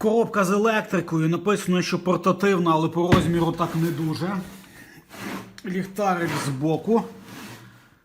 Коробка з електрикою. Написано, що портативна, але по розміру так не дуже. Ліхтарик збоку.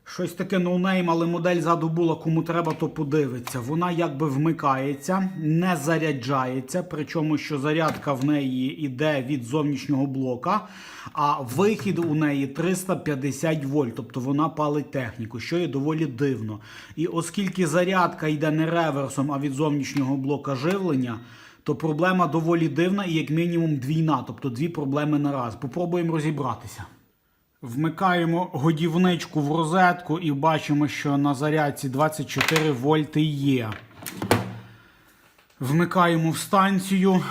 Щось таке ноунейм, але модель ззаду була, кому треба, то подивиться. Вона якби вмикається, не заряджається, причому що зарядка в неї йде від зовнішнього блока, а вихід у неї 350 вольт, тобто вона палить техніку, що є доволі дивно. І оскільки зарядка йде не реверсом, а від зовнішнього блока живлення, то проблема доволі дивна і як мінімум двійна, тобто дві проблеми на раз. Попробуємо розібратися. Вмикаємо годівничку в розетку і бачимо, що на зарядці 24 вольти є. Вмикаємо в станцію.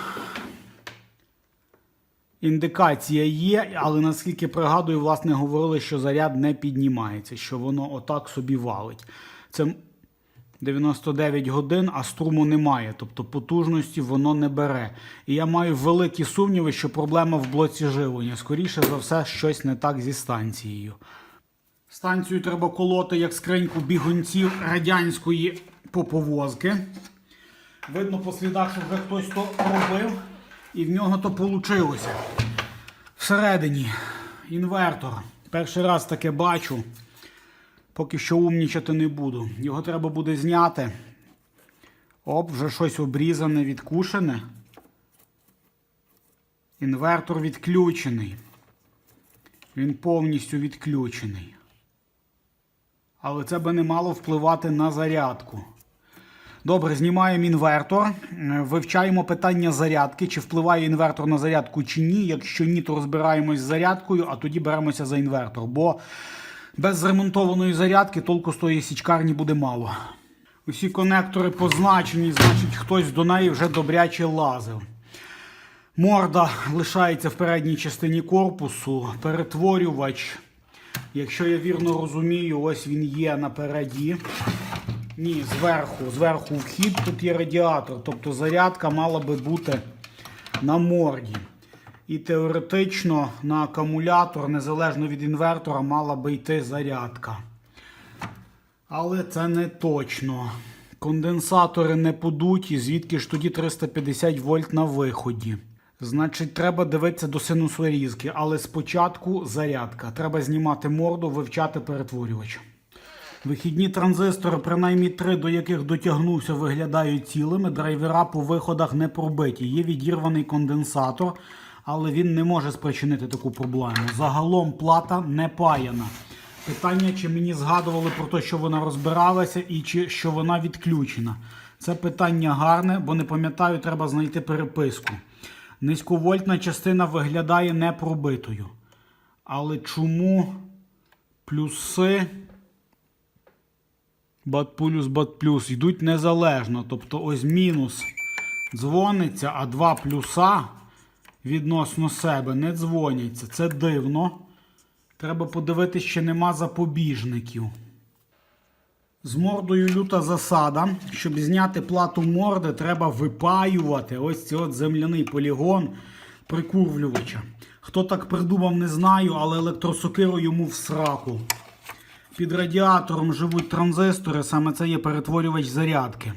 Індикація є, але наскільки пригадую, власне, говорили, що заряд не піднімається, що воно отак собі валить. Це 99 годин, а струму немає, тобто потужності воно не бере. І я маю великі сумніви, що проблема в блоці живлення. Скоріше за все, щось не так зі станцією. Станцію треба колоти як скриньку бігунців радянської поповозки. Видно по слідах, що вже хтось то робив, і в нього то вийшло. Всередині інвертор. Перший раз таке бачу. Поки що умнічати не буду. Його треба буде зняти. Оп, вже щось обрізане, відкушене. Інвертор відключений. Він повністю відключений. Але це би не мало впливати на зарядку. Добре, знімаємо інвертор. Вивчаємо питання зарядки, чи впливає інвертор на зарядку чи ні. Якщо ні, то розбираємось з зарядкою, а тоді беремося за інвертор. Бо без зремонтованої зарядки толку з тої січкарні буде мало. Усі конектори позначені, значить, хтось до неї вже добряче лазив. Морда лишається в передній частині корпусу, перетворювач. Якщо я вірно розумію, ось він є напереді. Ні, зверху, зверху вхід, тут є радіатор. Тобто зарядка мала би бути на морді. І теоретично на акумулятор, незалежно від інвертора, мала би йти зарядка. Але це не точно. Конденсатори не подуті, звідки ж тоді 350 вольт на виході. Значить, треба дивитися до синусорізки, але спочатку зарядка. Треба знімати морду, вивчати перетворювач. Вихідні транзистори, принаймні три, до яких дотягнувся, виглядають цілими. Драйвера по виходах не пробиті. Є відірваний конденсатор, але він не може спричинити таку проблему. Загалом плата не паяна. Питання, чи мені згадували про те, що вона розбиралася, і чи що вона відключена. Це питання гарне, бо не пам'ятаю, треба знайти переписку. Низьковольтна частина виглядає непробитою. Але чому плюси бат плюс бат плюс йдуть незалежно. Тобто ось мінус дзвониться, а два плюса відносно себе не дзвоняться. Це дивно. Треба подивитися, чи нема запобіжників. З мордою люта засада. Щоб зняти плату морди, треба випаювати ось цей от земляний полігон прикурвлювача. Хто так придумав, не знаю, але електросокиру йому в сраку. Під радіатором живуть транзистори, саме це є перетворювач зарядки.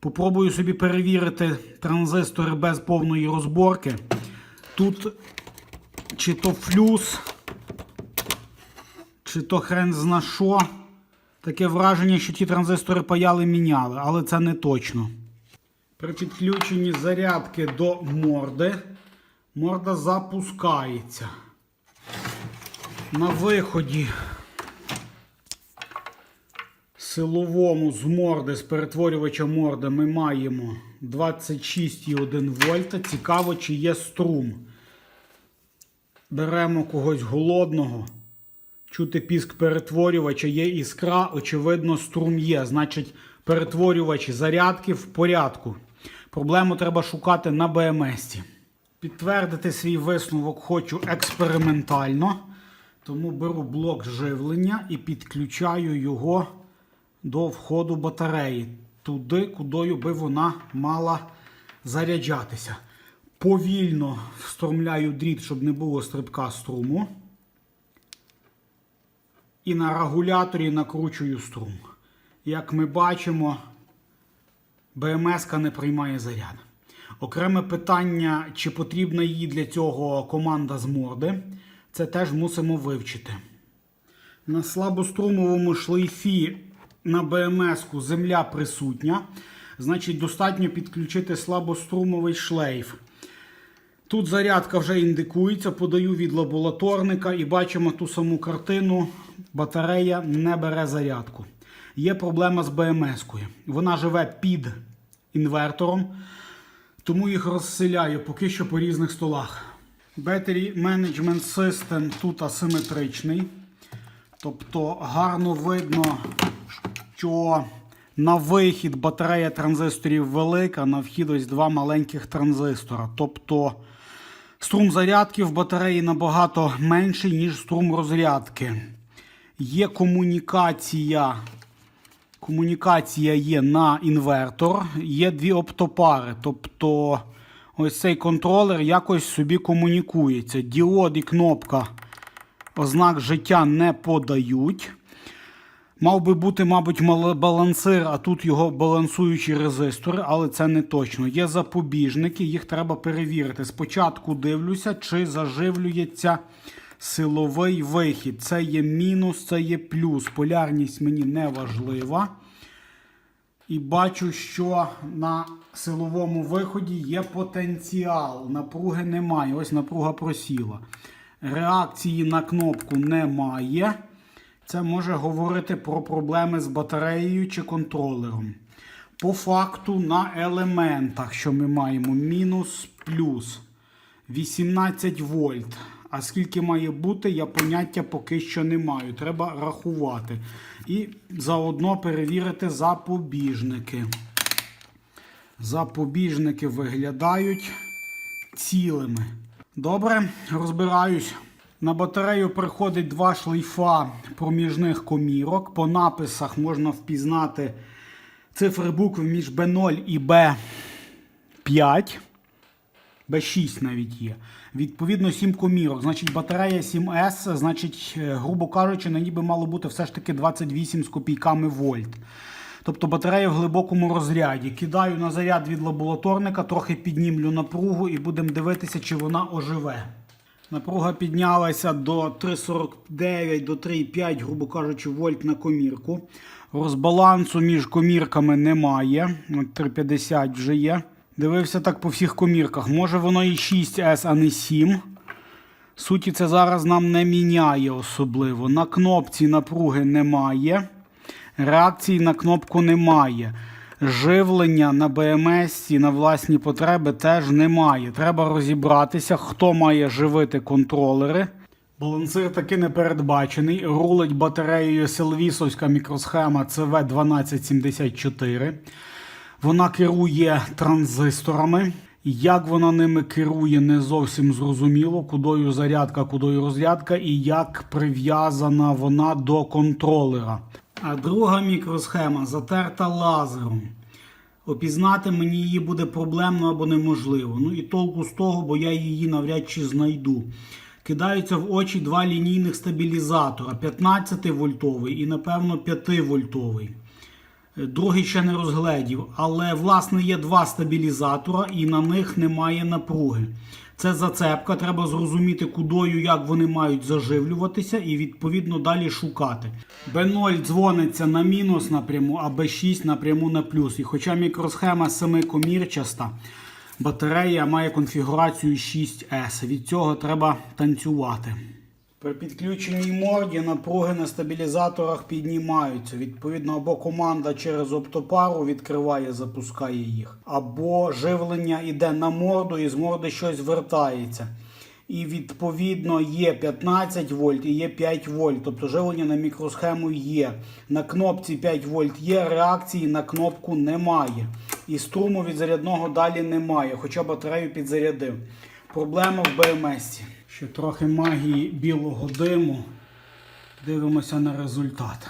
Попробую собі перевірити транзистори без повної розборки. Тут чи то флюс, чи то хрен зна що. Таке враження, що ті транзистори паяли міняли, але це не точно. При підключенні зарядки до морди морда запускається. На виході силовому з морди, з перетворювача морди ми маємо 26,1 вольта. Цікаво, чи є струм. Беремо когось голодного. Чути піск перетворювача, є іскра, очевидно, струм є. Значить, перетворювач зарядки в порядку. Проблему треба шукати на БМС. Підтвердити свій висновок хочу експериментально. Тому беру блок живлення і підключаю його до входу батареї. Туди, кудою би вона мала заряджатися. Повільно встромляю дріт, щоб не було стрибка струму. І на регуляторі накручую струм. Як ми бачимо, БМС не приймає заряд. Окреме питання, чи потрібна їй для цього команда з морди, це теж мусимо вивчити. На слабострумовому шлейфі на БМС-ку земля присутня. Значить, достатньо підключити слабострумовий шлейф. Тут зарядка вже індикується, подаю від лабораторника і бачимо ту саму картину. Батарея не бере зарядку. Є проблема з БМС-кою. Вона живе під інвертором, тому їх розселяю поки що по різних столах. Battery Management System тут асиметричний. Тобто гарно видно, що на вихід батарея транзисторів велика, на вхід ось два маленьких транзистора. Тобто струм зарядки в батареї набагато менший, ніж струм розрядки. Є комунікація. Комунікація є на інвертор, є дві оптопари. Тобто ось цей контролер якось собі комунікується. Діод і кнопка ознак життя не подають. Мав би бути, мабуть, балансир, а тут його балансуючі резистори, але це не точно. Є запобіжники, їх треба перевірити. Спочатку дивлюся, чи заживлюється силовий вихід. Це є мінус, це є плюс. Полярність мені не важлива. І бачу, що на силовому виході є потенціал. Напруги немає. Ось напруга просіла. Реакції на кнопку немає. Це може говорити про проблеми з батареєю чи контролером. По факту на елементах, що ми маємо, мінус плюс 18 вольт. А скільки має бути, я поняття поки що не маю. Треба рахувати. І заодно перевірити запобіжники. Запобіжники виглядають цілими. Добре, розбираюсь. На батарею приходить два шлейфа проміжних комірок. По написах можна впізнати цифри букв між B0 і B5. B6 навіть є. Відповідно, 7 комірок. Значить, батарея 7S, значить, е, грубо кажучи, на ній мало бути все ж таки 28 з копійками вольт. Тобто батарея в глибокому розряді. Кидаю на заряд від лабораторника, трохи піднімлю напругу і будемо дивитися, чи вона оживе. Напруга піднялася до 3,49 до 3,5, грубо кажучи, вольт на комірку. Розбалансу між комірками немає. 3,50 вже є. Дивився так по всіх комірках. Може воно і 6С, а не 7. Суті, це зараз нам не міняє особливо. На кнопці напруги немає. Реакції на кнопку немає. Живлення на БМС на власні потреби теж немає. Треба розібратися, хто має живити контролери. Балансир таки не передбачений. Рулить батареєю Селвісовська мікросхема CV1274. Вона керує транзисторами. Як вона ними керує, не зовсім зрозуміло, кудою зарядка, кудою розрядка, і як прив'язана вона до контролера. А друга мікросхема затерта лазером. Опізнати мені її буде проблемно або неможливо. Ну і толку з того, бо я її навряд чи знайду. Кидаються в очі два лінійних стабілізатора 15 вольтовий і, напевно, 5 вольтовий. Другий ще не розгледів, але власне є два стабілізатора і на них немає напруги. Це зацепка, треба зрозуміти, кудою, як вони мають заживлюватися, і відповідно далі шукати. Б0 дзвониться на мінус напряму, а Б6 напряму на плюс. І хоча мікросхема семикомірчаста, батарея має конфігурацію 6С. Від цього треба танцювати. При підключеній морді напруги на стабілізаторах піднімаються. Відповідно, або команда через оптопару відкриває, запускає їх, або живлення йде на морду і з морди щось вертається. І відповідно є 15 вольт і є 5 вольт. Тобто живлення на мікросхему є. На кнопці 5 вольт є, реакції на кнопку немає. І струму від зарядного далі немає, хоча батарею підзарядив. Проблема в БМС. Ще трохи магії білого диму. Дивимося на результат.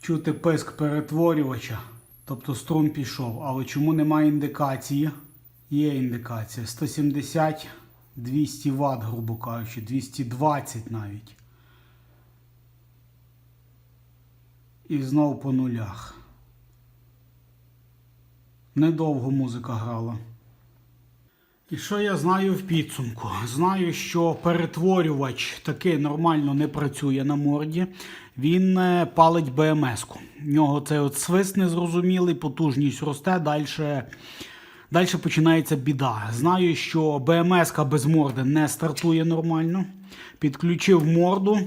Чути писк перетворювача. Тобто струм пішов. Але чому немає індикації? Є індикація. 170 200 Вт, грубо кажучи, 220 навіть. І знов по нулях. Недовго музика грала. І що я знаю в підсумку? Знаю, що перетворювач таки нормально не працює на морді. Він е, палить БМС-ку. В нього цей от свист незрозумілий, потужність росте, далі, далі починається біда. Знаю, що БМС-ка без морди не стартує нормально. Підключив морду.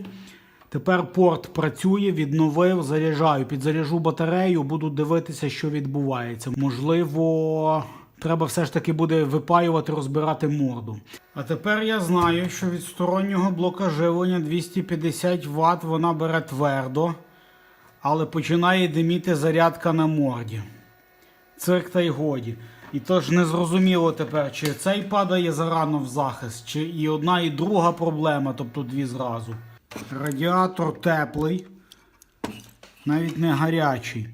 Тепер порт працює, відновив, заряджаю, підзаряжу батарею, буду дивитися, що відбувається. Можливо, треба все ж таки буде випаювати, розбирати морду. А тепер я знаю, що від стороннього блока живлення 250 Вт вона бере твердо, але починає диміти зарядка на морді. Цирк та й годі. І тож не зрозуміло тепер, чи цей падає зарано в захист, чи і одна, і друга проблема, тобто дві зразу. Радіатор теплий, навіть не гарячий.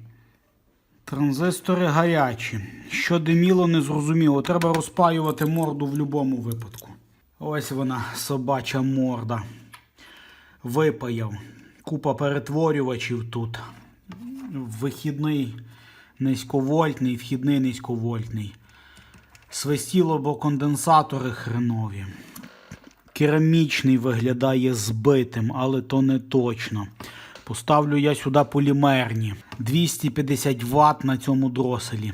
Транзистори гарячі. Що диміло, не зрозуміло. Треба розпаювати морду в будь-якому випадку. Ось вона, собача морда. Випаяв. Купа перетворювачів тут. Вихідний низьковольтний, вхідний низьковольтний. Свистіло, бо конденсатори хренові. Керамічний виглядає збитим, але то не точно. Поставлю я сюди полімерні. 250 Вт на цьому дроселі.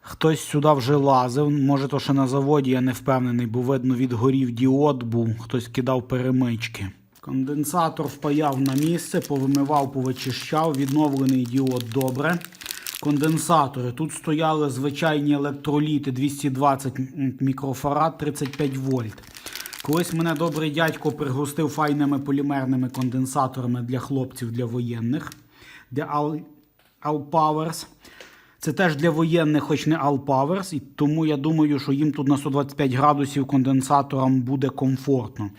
Хтось сюди вже лазив, може то ще на заводі, я не впевнений, бо видно відгорів діод був, хтось кидав перемички. Конденсатор впаяв на місце, повимивав, повичищав, відновлений діод добре. Конденсатори. Тут стояли звичайні електроліти 220 мікрофарад 35 вольт. Колись мене добрий дядько пригостив файними полімерними конденсаторами для хлопців, для воєнних, для All, All Powers. Це теж для воєнних, хоч не All Powers, і тому я думаю, що їм тут на 125 градусів конденсаторам буде комфортно.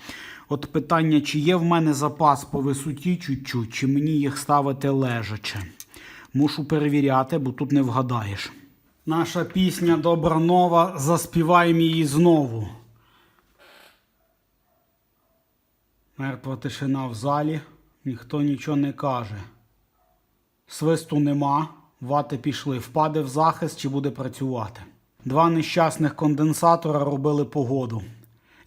От питання, чи є в мене запас по висоті чуть-чуть, чи мені їх ставити лежаче. Мушу перевіряти, бо тут не вгадаєш. Наша пісня Добра нова, заспіваємо її знову. Мертва тишина в залі, ніхто нічого не каже. Свисту нема, вати пішли, впаде в захист чи буде працювати. Два нещасних конденсатора робили погоду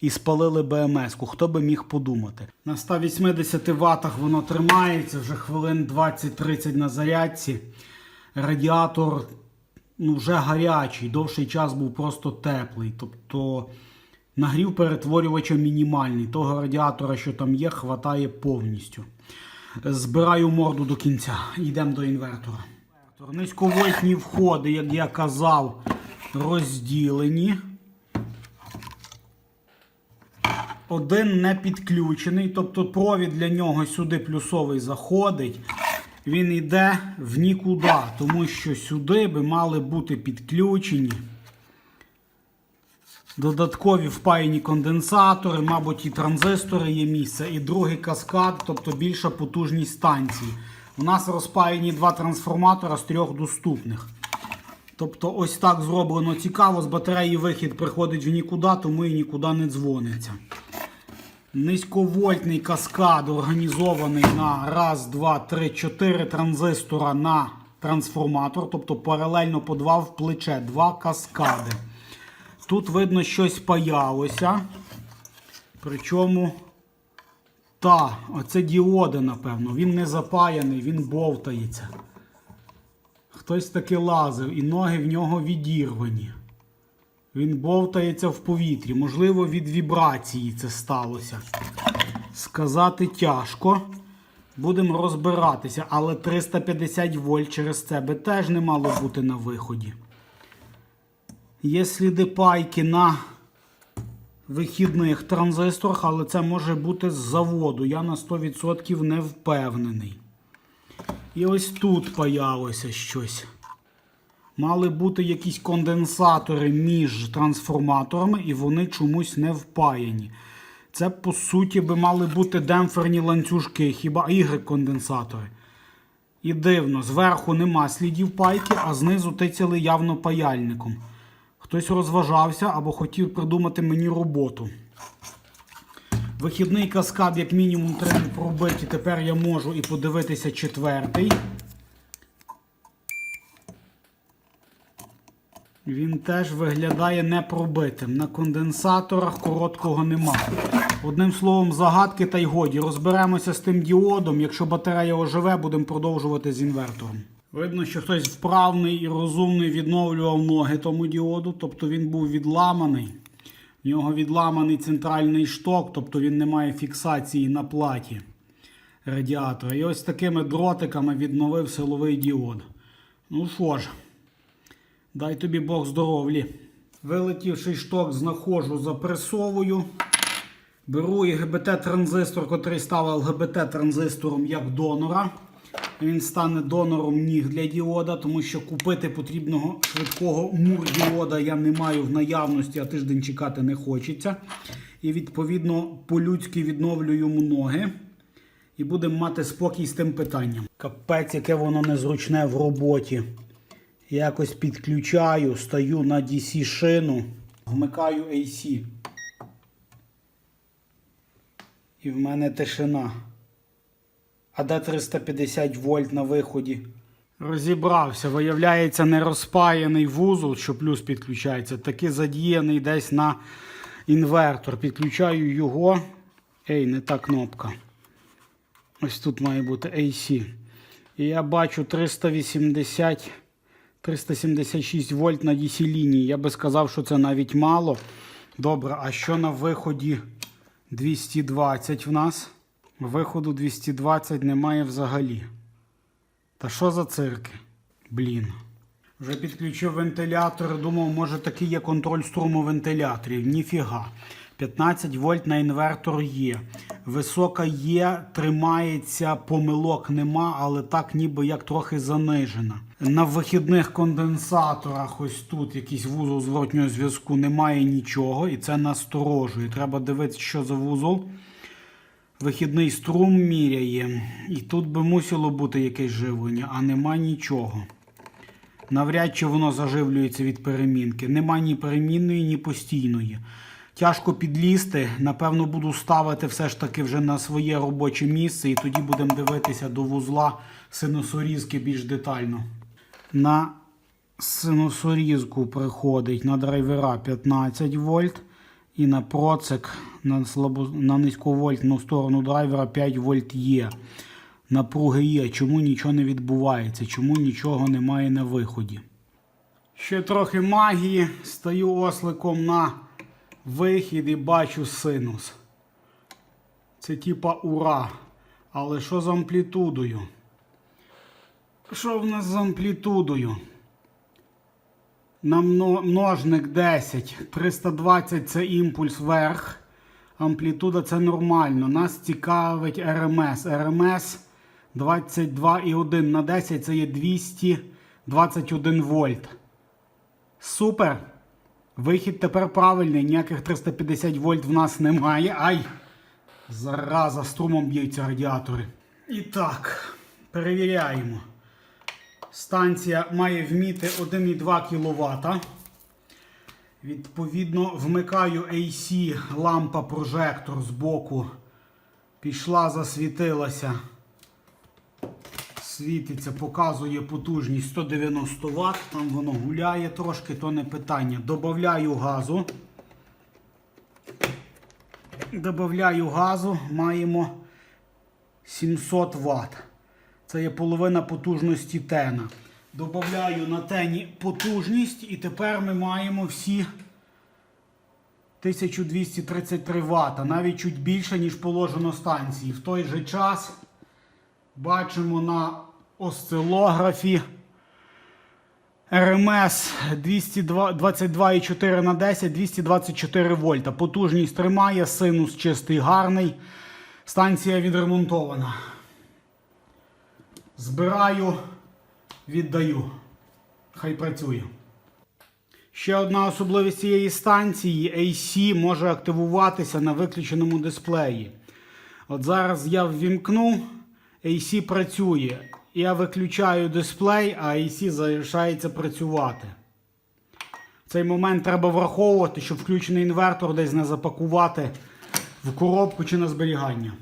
і спалили БМС-ку. Хто би міг подумати? На 180 ватах воно тримається вже хвилин 20-30 на зарядці. Радіатор ну, вже гарячий, довший час був просто теплий. Тобто нагрів перетворювача мінімальний. Того радіатора, що там є, хватає повністю. Збираю морду до кінця. Йдемо до інвертора. Низьковольтні входи, як я казав, розділені. Один не підключений, тобто провід для нього сюди плюсовий заходить. Він йде в нікуди, тому що сюди би мали бути підключені додаткові впаяні конденсатори, мабуть, і транзистори є місце, і другий каскад, тобто більша потужність станції. У нас розпаяні два трансформатора з трьох доступних. Тобто, ось так зроблено цікаво. З батареї вихід приходить в нікуди, тому і нікуди не дзвониться. Низьковольтний каскад організований на раз, два, три, чотири транзистора на трансформатор, тобто паралельно по два в плече, два каскади. Тут видно щось паялося. Причому, та, оце діоди, напевно. Він не запаяний, він бовтається. Хтось таки лазив, і ноги в нього відірвані. Він бовтається в повітрі. Можливо, від вібрації це сталося. Сказати тяжко. Будемо розбиратися, але 350 вольт через це би теж не мало бути на виході. Є сліди пайки на вихідних транзисторах, але це може бути з заводу. Я на 100% не впевнений. І ось тут паялося щось. Мали бути якісь конденсатори між трансформаторами, і вони чомусь не впаяні. Це, по суті, би мали бути демпферні ланцюжки, хіба Y-конденсатори. І дивно, зверху нема слідів пайки, а знизу тицяли явно паяльником. Хтось розважався або хотів придумати мені роботу. Вихідний каскад, як мінімум, треба пробити. Тепер я можу і подивитися четвертий. Він теж виглядає непробитим. На конденсаторах короткого нема. Одним словом, загадки та й годі. Розберемося з тим діодом. Якщо батарея оживе, будемо продовжувати з інвертором. Видно, що хтось вправний і розумний відновлював ноги тому діоду, тобто він був відламаний. В нього відламаний центральний шток, тобто він не має фіксації на платі радіатора. І ось такими дротиками відновив силовий діод. Ну що ж, дай тобі Бог здоров'я. Вилетівший шток знаходжу, запресовую. Беру ІГБТ-транзистор, котрий став ЛГБТ-транзистором як донора. Він стане донором ніг для діода, тому що купити потрібного швидкого мур-діода я не маю в наявності, а тиждень чекати не хочеться. І відповідно по-людськи відновлю йому ноги. І будемо мати спокій з тим питанням. Капець, яке воно незручне в роботі. Якось підключаю, стаю на DC шину, вмикаю AC. І в мене тишина. А де 350 вольт на виході? Розібрався. Виявляється, не розпаяний вузол, що плюс підключається, таки задіяний десь на інвертор. Підключаю його. Ей, не та кнопка. Ось тут має бути AC. І я бачу 380, 376 вольт на DC лінії. Я би сказав, що це навіть мало. Добре, а що на виході 220 в нас? Виходу 220 немає взагалі. Та що за цирки? Блін. Вже підключив вентилятор, думав, може такий є контроль струму вентиляторів. Ніфіга. 15 вольт на інвертор є. Висока є, тримається, помилок нема, але так ніби як трохи занижена. На вихідних конденсаторах, ось тут якийсь вузол зворотнього зв'язку, немає нічого, і це насторожує. Треба дивитися, що за вузол. Вихідний струм міряє. І тут би мусило бути якесь живлення, а нема нічого. Навряд чи воно заживлюється від перемінки. Нема ні перемінної, ні постійної. Тяжко підлізти. Напевно, буду ставити все ж таки вже на своє робоче місце, і тоді будемо дивитися до вузла синусорізки більш детально. На синусорізку приходить на драйвера 15 вольт. І на процик на, слабо, на низьковольтну сторону драйвера 5 вольт є. Напруги є. Чому нічого не відбувається? Чому нічого немає на виході? Ще трохи магії. Стаю осликом на вихід і бачу синус. Це типа ура. Але що з амплітудою? Що в нас з амплітудою? На множник 10. 320 це імпульс вверх. Амплітуда це нормально. Нас цікавить РМС. РМС 22,1 на 10 це є 221 вольт. Супер. Вихід тепер правильний. Ніяких 350 вольт в нас немає. Ай! Зараза, струмом б'ються радіатори. І так, перевіряємо. Станція має вміти 1,2 кВт. Відповідно, вмикаю AC, лампа прожектор з боку. Пішла, засвітилася. Світиться, показує потужність 190 Вт. Там воно гуляє трошки, то не питання. Добавляю газу. Добавляю газу, маємо 700 Вт. Це є половина потужності тена. Добавляю на тені потужність і тепер ми маємо всі 1233 Вт, навіть чуть більше, ніж положено станції. В той же час бачимо на осцилографі РМС 22,4 на 10, 224 вольта. Потужність тримає, синус чистий, гарний. Станція відремонтована. Збираю, віддаю. Хай працює. Ще одна особливість цієї станції AC може активуватися на виключеному дисплеї. От зараз я ввімкну, AC працює. Я виключаю дисплей, а AC залишається працювати. В цей момент треба враховувати, щоб включений інвертор десь не запакувати в коробку чи на зберігання.